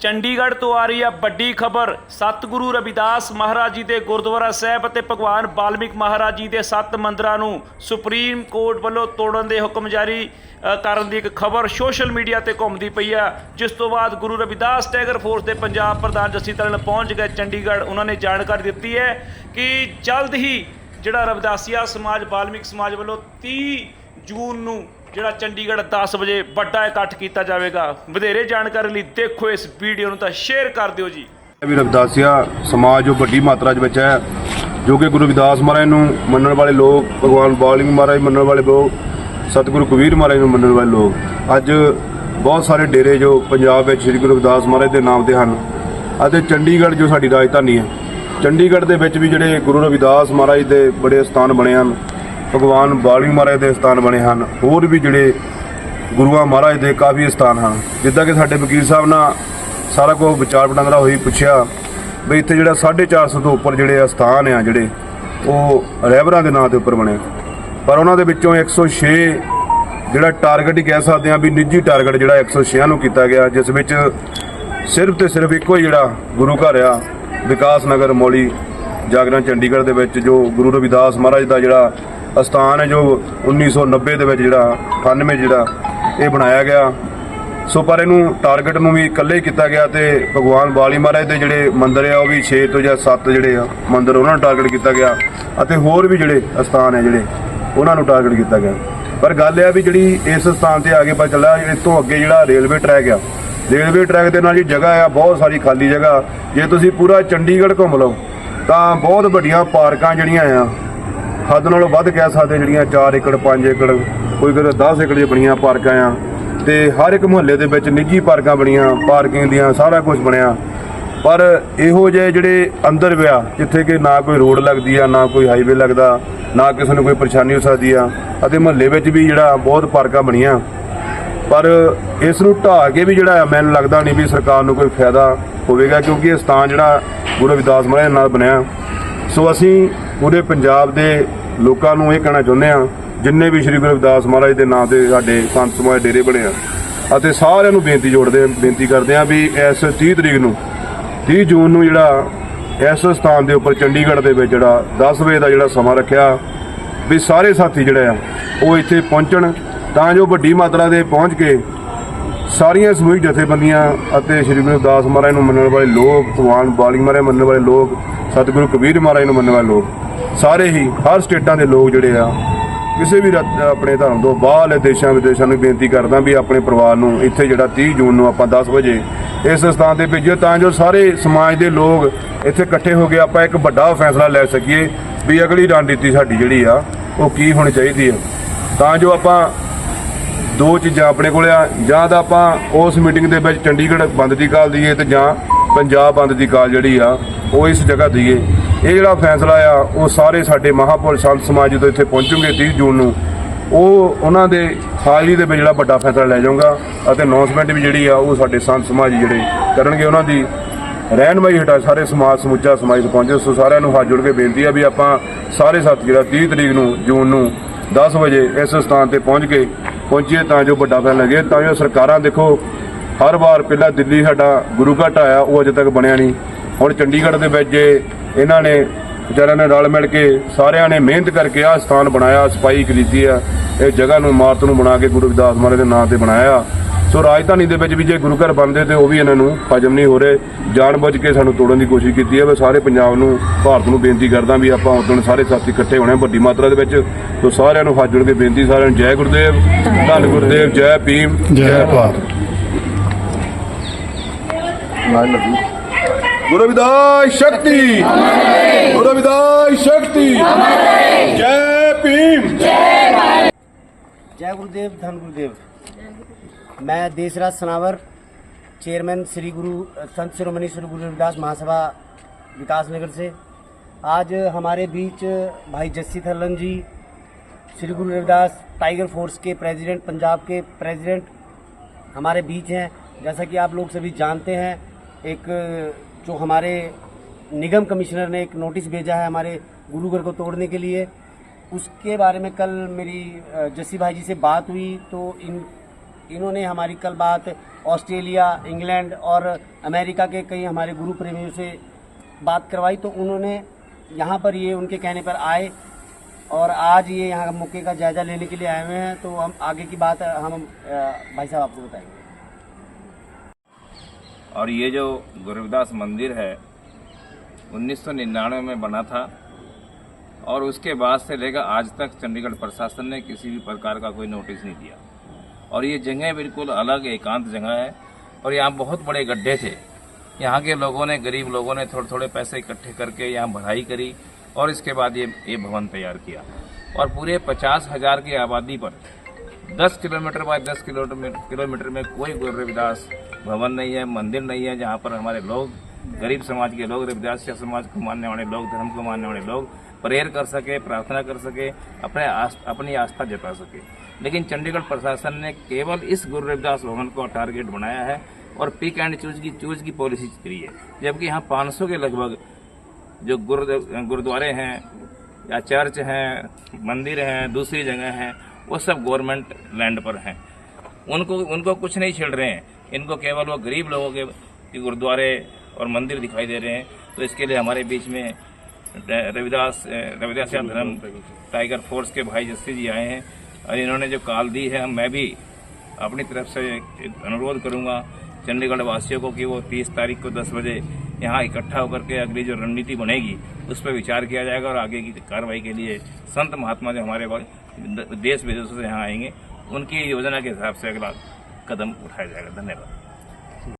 ਚੰਡੀਗੜ੍ਹ ਤੋਂ ਆ ਰਹੀ ਹੈ ਵੱਡੀ ਖਬਰ। ਸਤਿਗੁਰੂ ਰਵਿਦਾਸ ਮਹਾਰਾਜ ਜੀ ਦੇ ਗੁਰਦੁਆਰਾ ਸਾਹਿਬ ਅਤੇ ਭਗਵਾਨ ਬਾਲਮੀਕ ਮਹਾਰਾਜ ਜੀ ਦੇ ਸੱਤ ਮੰਦਰਾਂ ਨੂੰ ਸੁਪਰੀਮ ਕੋਰਟ ਵੱਲੋਂ ਤੋੜਨ ਦੇ ਹੁਕਮ ਜਾਰੀ ਕਰਨ ਦੀ ਇੱਕ ਖਬਰ ਸੋਸ਼ਲ ਮੀਡੀਆ ਤੇ ਘੁੰਮਦੀ ਪਈ ਆ। ਜਿਸ ਤੋਂ ਬਾਅਦ ਗੁਰੂ ਰਵਿਦਾਸ ਟੈਗਰ ਫੋਰਸ ਦੇ ਪੰਜਾਬ ਪ੍ਰਧਾਨ ਜੱਸੀ ਤਰਨ ਪਹੁੰਚ ਗਏ ਚੰਡੀਗੜ੍ਹ। ਉਹਨਾਂ ਨੇ ਜਾਣਕਾਰੀ ਦਿੱਤੀ ਹੈ ਕਿ ਜਲਦ ਹੀ ਜਿਹੜਾ ਰਵਿਦਾਸੀਆ ਸਮਾਜ, ਬਾਲਮਿਕ ਸਮਾਜ ਵੱਲੋਂ 30 ਜੂਨ ਨੂੰ ਜਿਹੜਾ ਚੰਡੀਗੜ੍ਹ 10 ਵਜੇ ਵੱਡਾ ਇਕੱਠ ਕੀਤਾ ਜਾਵੇਗਾ। ਵਧੇਰੇ ਜਾਣਕਾਰੀ ਲਈ ਦੇਖੋ ਇਸ ਵੀਡੀਓ ਨੂੰ ਤਾਂ ਸ਼ੇਅਰ ਕਰ ਦਿਓ ਜੀ। ਵੀ ਰਵਿਦਾਸਿਆ, ਸਮਾਜ ਜੋ ਵੱਡੀ ਮਾਤਰਾ 'ਚ ਵਿੱਚ ਹੈ, ਜੋ ਕਿ ਗੁਰੂ ਰਵਿਦਾਸ ਮਹਾਰਾਜ ਨੂੰ ਮੰਨਣ ਵਾਲੇ ਲੋਕ, ਭਗਵਾਨ ਬਾਲਿੰਗ ਮਹਾਰਾਜ ਮੰਨਣ ਵਾਲੇ ਲੋਕ, ਸਤਿਗੁਰੂ ਕਬੀਰ ਮਹਾਰਾਜ ਨੂੰ ਮੰਨਣ ਵਾਲੇ ਲੋਕ, ਅੱਜ ਬਹੁਤ ਸਾਰੇ ਡੇਰੇ ਜੋ ਪੰਜਾਬ ਵਿੱਚ ਸ੍ਰੀ ਗੁਰੂ ਰਵਿਦਾਸ ਮਹਾਰਾਜ ਦੇ ਨਾਮ ਤੇ ਹਨ, ਅਤੇ ਚੰਡੀਗੜ੍ਹ ਜੋ ਸਾਡੀ ਰਾਜਧਾਨੀ ਹੈ, ਚੰਡੀਗੜ੍ਹ ਦੇ ਵਿੱਚ ਵੀ ਜਿਹੜੇ ਗੁਰੂ ਰਵਿਦਾਸ ਮਹਾਰਾਜ ਦੇ ਬੜੇ ਸਥਾਨ ਬਣੇ ਹਨ ਭਗਵਾਨ ਬਾਲਿੰਗ ਮਹਾਰਾਜ ਦੇ ਸਥਾਨ ਬਣੇ ਹਨ। ਹੋਰ ਵੀ ਜਿਹੜੇ ਗੁਰੂਆਂ ਮਹਾਰਾਜ ਦੇ ਕਾਫੀ ਸਥਾਨ ਹਨ। ਜਿੱਦਾਂ ਕਿ ਸਾਡੇ ਵਕੀਲ ਸਾਹਿਬ ਨਾਲ ਸਾਰਾ ਕੁਝ ਵਿਚਾਰ ਵਟਾਂਦਰਾ ਹੋਈ ਪੁੱਛਿਆ ਵੀ ਇੱਥੇ ਜਿਹੜਾ 450 ਤੋਂ ਉੱਪਰ ਜਿਹੜੇ ਆ ਸਥਾਨ ਆ ਜਿਹੜੇ, ਉਹ ਰਹਿਬਰਾਂ ਦੇ ਨਾਂ ਦੇ ਉੱਪਰ ਬਣੇ। ਪਰ ਉਹਨਾਂ ਦੇ ਵਿੱਚੋਂ 106 ਜਿਹੜਾ ਟਾਰਗੇਟ ਹੀ ਕਹਿ ਸਕਦੇ ਆ ਵੀ ਨਿੱਜੀ ਟਾਰਗੇਟ ਜਿਹੜਾ 106 ਨੂੰ ਕੀਤਾ ਗਿਆ, ਜਿਸ ਵਿੱਚ ਸਿਰਫ ਤੇ ਸਿਰਫ ਇੱਕੋ ਹੀ ਜਿਹੜਾ ਗੁਰੂ ਘਰ ਆ, ਵਿਕਾਸ ਨਗਰ ਮੌਲੀ ਜਾਗਰਣ ਚੰਡੀਗੜ੍ਹ ਦੇ ਵਿੱਚ, ਜੋ ਗੁਰੂ ਰਵਿਦਾਸ ਮਹਾਰਾਜ ਦਾ ਜਿਹੜਾ ਅਸਥਾਨ ਹੈ ਜੋ 1990 ਦੇ ਵਿੱਚ ਜਿਹੜਾ 98 ਜਿਹੜਾ ਇਹ ਬਣਾਇਆ ਗਿਆ। ਸੋ ਪਰ ਇਹਨੂੰ ਟਾਰਗੇਟ ਨੂੰ ਵੀ ਇਕੱਲੇ ਹੀ ਕੀਤਾ ਗਿਆ ਤੇ ਭਗਵਾਨ ਬਾਲੀ ਮਹਾਰਾਜ ਦੇ ਜਿਹੜੇ ਮੰਦਿਰ ਆ, ਉਹ ਵੀ 6 ਤੋਂ ਜਾਂ 7 ਜਿਹੜੇ ਆ ਮੰਦਿਰ ਉਹਨਾਂ ਨੂੰ ਟਾਰਗੇਟ ਕੀਤਾ ਗਿਆ ਅਤੇ ਹੋਰ ਵੀ ਜਿਹੜੇ ਅਸਥਾਨ ਹੈ ਜਿਹੜੇ, ਉਹਨਾਂ ਨੂੰ ਟਾਰਗੇਟ ਕੀਤਾ ਗਿਆ। ਪਰ ਗੱਲ ਇਹ ਆ ਵੀ ਜਿਹੜੀ ਇਸ ਸਥਾਨ ਤੇ ਆ ਕੇ ਪਤਾ ਚੱਲਿਆ ਇਸ ਤੋਂ ਅੱਗੇ ਜਿਹੜਾ ਰੇਲਵੇ ਟਰੈਕ ਆ ਰੇਲਵੇ ਟਰੈਕ ਦੇ ਨਾਲ ਜੀ ਜਗ੍ਹਾ ਆ, ਬਹੁਤ ਸਾਰੀ ਖਾਲੀ ਜਗ੍ਹਾ। ਜੇ ਤੁਸੀਂ ਪੂਰਾ ਚੰਡੀਗੜ੍ਹ ਘੁੰਮ ਲਓ, ਤਾਂ ਬਹੁਤ ਵੱਡੀਆਂ ਪਾਰਕਾਂ ਜਿਹੜੀਆਂ ਆ ਹੱਦ ਨਾਲੋਂ ਵੱਧ ਕਹਿ ਸਕਦੇ ਜਿਹੜੀਆਂ 4 ਏਕੜ 5 ਏਕੜ, ਕੋਈ ਕੋਈ 10 ਏਕੜ ਦੀਆਂ ਬਣੀਆਂ ਪਾਰਕਾਂ ਆ। ਤੇ ਹਰ ਇੱਕ ਮੁਹੱਲੇ ਦੇ ਵਿੱਚ ਨਿੱਜੀ ਪਾਰਕਾਂ ਬਣੀਆਂ, ਪਾਰਕਿੰਗ ਦੀਆਂ, ਸਾਰਾ ਕੁਝ ਬਣਿਆ। ਪਰ ਇਹੋ ਜਿਹੇ ਜਿਹੜੇ ਅੰਦਰ ਵਿਆ, ਜਿੱਥੇ ਕਿ ਨਾ ਕੋਈ ਰੋਡ ਲੱਗਦੀ ਆ, ਨਾ ਕੋਈ ਹਾਈਵੇ ਲੱਗਦਾ, ਨਾ ਕਿਸੇ ਨੂੰ ਕੋਈ ਪਰੇਸ਼ਾਨੀ ਹੋ ਸਕਦੀ ਆ, ਅਤੇ ਮੁਹੱਲੇ ਵਿੱਚ ਵੀ ਜਿਹੜਾ ਬਹੁਤ ਪਾਰਕਾਂ ਬਣੀਆਂ। ਪਰ ਇਸ ਨੂੰ ਢਾਹ ਕੇ ਵੀ ਜਿਹੜਾ ਮੈਨੂੰ ਲੱਗਦਾ ਨਹੀਂ ਵੀ ਸਰਕਾਰ ਨੂੰ ਕੋਈ ਫਾਇਦਾ ਹੋਵੇਗਾ, ਕਿਉਂਕਿ ਇਹ ਸਥਾਨ ਜਿਹੜਾ ਗੁਰੂ ਰਵਿਦਾਸ ਮਹਾਰਾਜ ਨਾਲ ਬਣਿਆ। ਸੋ ਅਸੀਂ ਪੂਰੇ ਪੰਜਾਬ ਦੇ ਲੋਕਾਂ ਨੂੰ ਇਹ ਕਹਿਣਾ ਚਾਹੁੰਦੇ ਆ ਜਿੰਨੇ ਵੀ ਸ੍ਰੀ ਗੁਰੂ ਰਵਿਦਾਸ ਮਹਾਰਾਜ ਦੇ ਨਾਮ ਤੇ ਸਾਡੇ ਸੰਤ ਸਮਾਜ ਡੇਰੇ ਬਣੇ ਆ, ਅਤੇ ਸਾਰਿਆਂ ਨੂੰ ਬੇਨਤੀ ਜੋੜਦੇ ਬੇਨਤੀ ਕਰਦੇ ਆ ਵੀ ਇਸ 30 ਤਰੀਕ ਨੂੰ 30 ਜੂਨ ਨੂੰ ਜਿਹੜਾ ਇਸ ਸਥਾਨ ਦੇ ਉੱਪਰ ਚੰਡੀਗੜ੍ਹ ਦੇ ਵਿੱਚ ਜਿਹੜਾ 10 ਵਜੇ ਦਾ ਜਿਹੜਾ ਸਮਾਂ ਰੱਖਿਆ, ਵੀ ਸਾਰੇ ਸਾਥੀ ਜਿਹੜੇ ਆ, ਉਹ ਇੱਥੇ ਪਹੁੰਚਣ, ਤਾਂ ਜੋ ਵੱਡੀ ਮਾਤਰਾ ਦੇ ਪਹੁੰਚ ਕੇ ਸਾਰੀਆਂ ਸਮੂਹਿਕ ਜਥੇਬੰਦੀਆਂ ਅਤੇ ਸ੍ਰੀ ਗੁਰੂ ਦਾਸ ਮਹਾਰਾਜ ਨੂੰ ਮੰਨਣ ਵਾਲੇ ਲੋਕ, ਭਗਵਾਨ ਬਾਲੀ ਮਹਾਰਾਜ ਮੰਨਣ ਵਾਲੇ ਲੋਕ, ਸਤਿਗੁਰੂ ਕਬੀਰ ਮਹਾਰਾਜ ਨੂੰ ਮੰਨਣ ਵਾਲੇ ਲੋਕ, ਸਾਰੇ ਹੀ, ਹਰ ਸਟੇਟਾਂ ਦੇ ਲੋਕ ਜਿਹੜੇ ਆ, ਕਿਸੇ ਵੀ ਰਾ- ਆਪਣੇ ਧਰਮ ਤੋਂ ਬਾਹਰਲੇ ਦੇਸ਼ਾਂ ਵਿਦੇਸ਼ਾਂ ਨੂੰ ਬੇਨਤੀ ਕਰਦਾ ਵੀ ਆਪਣੇ ਪਰਿਵਾਰ ਨੂੰ ਇੱਥੇ ਜਿਹੜਾ 30 ਜੂਨ ਨੂੰ ਆਪਾਂ 10 ਵਜੇ ਇਸ ਸਥਾਨ ਤੇ ਭੇਜਿਓ ਤਾਂ ਜੋ ਸਾਰੇ ਸਮਾਜ ਦੇ ਲੋਕ ਇੱਥੇ ਇਕੱਠੇ ਹੋ ਕੇ ਆਪਾਂ ਇੱਕ ਵੱਡਾ ਫੈਸਲਾ ਲੈ ਸਕੀਏ ਵੀ ਅਗਲੀ ਰਣਨੀਤੀ ਸਾਡੀ ਜਿਹੜੀ ਆ, ਉਹ ਕੀ ਹੋਣੀ ਚਾਹੀਦੀ ਆ। ਤਾਂ ਜੋ ਆਪਾਂ ਦੋ ਚੀਜ਼ਾਂ ਆਪਣੇ ਕੋਲ ਆ, ਜਾਂ ਤਾਂ ਆਪਾਂ ਉਸ ਮੀਟਿੰਗ ਦੇ ਵਿੱਚ ਚੰਡੀਗੜ੍ਹ ਬੰਦ ਦੀ ਕਾਲ ਦਈਏ ਤੇ ਜਾਂ ਪੰਜਾਬ ਬੰਦ ਦੀ ਕਾਲ ਜਿਹੜੀ ਆ, ਉਹ ਇਸ ਜਗ੍ਹਾ ਦਈਏ। ਇਹ ਜਿਹੜਾ ਫੈਸਲਾ ਆ, ਉਹ ਸਾਰੇ ਸਾਡੇ ਮਹਾਪੁਰਸ਼ ਸੰਤ ਸਮਾਜ ਜਦੋਂ ਇੱਥੇ ਪਹੁੰਚੂਗੇ 30 ਜੂਨ ਨੂੰ, ਉਹ ਉਹਨਾਂ ਦੇ ਹਾਜ਼ਰੀ ਦੇ ਵਿੱਚ ਜਿਹੜਾ ਵੱਡਾ ਫੈਸਲਾ ਲੈ ਜਾਊਗਾ ਅਤੇ ਅਨਾਉਂਸਮੈਂਟ ਵੀ ਜਿਹੜੀ ਆ, ਉਹ ਸਾਡੇ ਸੰਤ ਸਮਾਜ ਜਿਹੜੇ ਕਰਨਗੇ ਉਹਨਾਂ ਦੀ। ਰਹਿਨਮਾਈ ਹਟਾ ਸਾਰੇ ਸਮਾਜ, ਸਮੁੱਚਾ ਸਮਾਜ ਤੋਂ ਪਹੁੰਚੇ। ਸੋ ਸਾਰਿਆਂ ਨੂੰ ਹੱਥ ਜੋੜ ਕੇ ਬੇਨਤੀ ਆ ਵੀ ਆਪਾਂ ਸਾਰੇ ਸਾਥੀ ਜਿਹੜਾ 30 ਤਰੀਕ ਨੂੰ, ਜੂਨ ਨੂੰ 10 ਵਜੇ ਇਸ ਸਥਾਨ ਤੇ ਪਹੁੰਚ ਕੇ ਪਹੁੰਚੀਏ ਤਾਂ ਜੋ ਵੱਡਾ ਪੈਣ ਲੱਗੇ। ਤਾਂ ਜੋ ਸਰਕਾਰਾਂ ਦੇਖੋ, ਹਰ ਵਾਰ ਪਹਿਲਾਂ ਦਿੱਲੀ ਸਾਡਾ ਗੁਰੂ ਘਾਟ ਆਇਆ, ਉਹ ਅਜੇ ਤੱਕ ਬਣਿਆ ਨਹੀਂ। ਹੁਣ ਚੰਡੀਗੜ੍ਹ ਦੇ ਵਿੱਚ ਜੇ ਇਹਨਾਂ ਨੇ ਵਿਚਾਰਿਆਂ ਨੇ ਰਲ ਮਿਲ ਕੇ ਸਾਰਿਆਂ ਨੇ ਮਿਹਨਤ ਕਰਕੇ ਆਹ ਸਥਾਨ ਬਣਾਇਆ ਸਫ਼ਾਈ ਕੀਤੀ ਆ, ਇਹ ਜਗ੍ਹਾ ਨੂੰ, ਇਮਾਰਤ ਨੂੰ ਬਣਾ ਕੇ ਗੁਰੂ ਰਵਿਦਾਸ ਮਹਾਰਾਜ ਦੇ ਨਾਂ ਤੇ ਬਣਾਇਆ। ਸੋ ਰਾਜਧਾਨੀ ਦੇ ਵਿੱਚ ਵੀ ਜੇ ਗੁਰੂ ਘਰ ਬਣਦੇ ਤੇ ਉਹ ਵੀ ਇਹਨਾਂ ਨੂੰ ਹਜਮ ਨਹੀਂ ਹੋ ਰਹੇ। ਜਾਣਬੁੱਝ ਕੇ ਸਾਨੂੰ ਤੋੜਨ ਦੀ ਕੋਸ਼ਿਸ਼ ਕੀਤੀ ਹੈ। ਮੈਂ ਸਾਰੇ ਪੰਜਾਬ ਨੂੰ ਭਾਰਤ ਨੂੰ ਬੇਨਤੀ ਕਰਦਾ ਵੀ ਆਪਾਂ ਉਦੋਂ ਸਾਰੇ ਸਾਥੀ ਇਕੱਠੇ ਹੋਣੇ ਵੱਡੀ ਮਾਤਰਾ ਦੇ ਵਿੱਚ। ਸੋ ਸਾਰਿਆਂ ਨੂੰ ਹੱਥ ਕੇ ਬੇਨਤੀ ਸਾਰਿਆਂ ਨੂੰ ਜੈ ਗੁਰਦੇਵ। ਧੰਨ ਗੁਰਦੇਵ ਜੈ ਭੀਮ ਜੈ ਭਾਰਤ। ਗੁਰੂ ਵਿਦਾਈ ਸ਼ਕਤੀ। ਗੁਰੂ ਵਿਦਾਈ ਸ਼ਕਤੀ। ਜੈ ਭੀਮ। ਜੈ ਗੁਰਦੇਵ ਧੰਨ ਗੁਰਦੇਵ। मैं देशराज सनावर चेयरमैन श्री गुरु, संत शिरोमणि श्री गुरु रविदास महासभा विकास नगर से। आज हमारे बीच भाई जस्सी थल्लन जी, श्री गुरु रविदास टाइगर फोर्स के प्रेसिडेंट पंजाब के प्रेसिडेंट हमारे बीच हैं। जैसा कि आप लोग सभी जानते हैं, एक जो हमारे निगम कमिश्नर ने एक नोटिस भेजा है हमारे गुरुघर को तोड़ने के लिए। उसके बारे में कल मेरी जस्सी भाई जी से बात हुई तो इन इन्होंने हमारी कल बात ऑस्ट्रेलिया, इंग्लैंड और अमेरिका के कई हमारे गुरु प्रेमियों से बात करवाई तो उन्होंने यहाँ पर ये उनके कहने पर आए और आज ये यहाँ मौके का जायज़ा लेने के लिए आए हुए हैं। तो हम आगे की बात, हम भाई साहब आपको बताएँगे। और ये जो गुरुविदास मंदिर है 1999 में बना था और उसके बाद से लेकर आज तक चंडीगढ़ प्रशासन ने किसी भी प्रकार का कोई नोटिस नहीं दिया। और ये जगह बिल्कुल अलग, एकांत जगह है। और यहाँ बहुत बड़े गड्ढे थे। यहाँ के लोगों ने, गरीब लोगों ने थोड़े थोड़े पैसे इकट्ठे करके यहाँ भराई करी और इसके बाद ये ये भवन तैयार किया। और पूरे पचास हज़ार की आबादी पर दस किलोमीटर बाय दस किलोमीटर किलोमीटर में कोई गुरु रविदास भवन नहीं है, मंदिर नहीं है, जहाँ पर हमारे लोग, गरीब समाज के लोग, रविदास समाज को मानने वाले लोग, धर्म को मानने वाले लोग प्रेयर कर सके प्रार्थना कर सके अपने आस, अपनी आस्था जता सके। लेकिन चंडीगढ़ प्रशासन ने केवल इस गुरु रविदास भवन को टारगेट बनाया है और पिक एंड चूज़ की चूज़ की पॉलिसी करी है। जबकि यहाँ 500 के लगभग जो गुरु गुरुद्वारे हैं या चर्च हैं मंदिर हैं दूसरी जगह हैं वो सब गवर्नमेंट लैंड पर हैं। उनको उनको कुछ नहीं छेड़ रहे हैं। इनको केवल वो गरीब लोगों के गुरुद्वारे और मंदिर दिखाई दे रहे हैं। तो इसके लिए हमारे बीच में रविदास रविदास धर्म टाइगर फोर्स के भाई जस्सी जी आए हैं। और इन्होंने जो कॉल दी है मैं भी अपनी तरफ़ से अनुरोध करूँगा चंडीगढ़ वासियों को कि वो 30 तारीख को 10 बजे यहाँ इकट्ठा होकर के अगली जो रणनीति बनेगी, उस पर विचार किया जाएगा और आगे की कार्रवाई के लिए संत महात्मा जो हमारे देश विदेशों से यहाँ आएँगे, उनकी योजना के हिसाब से अगला कदम उठाया जाएगा। धन्यवाद।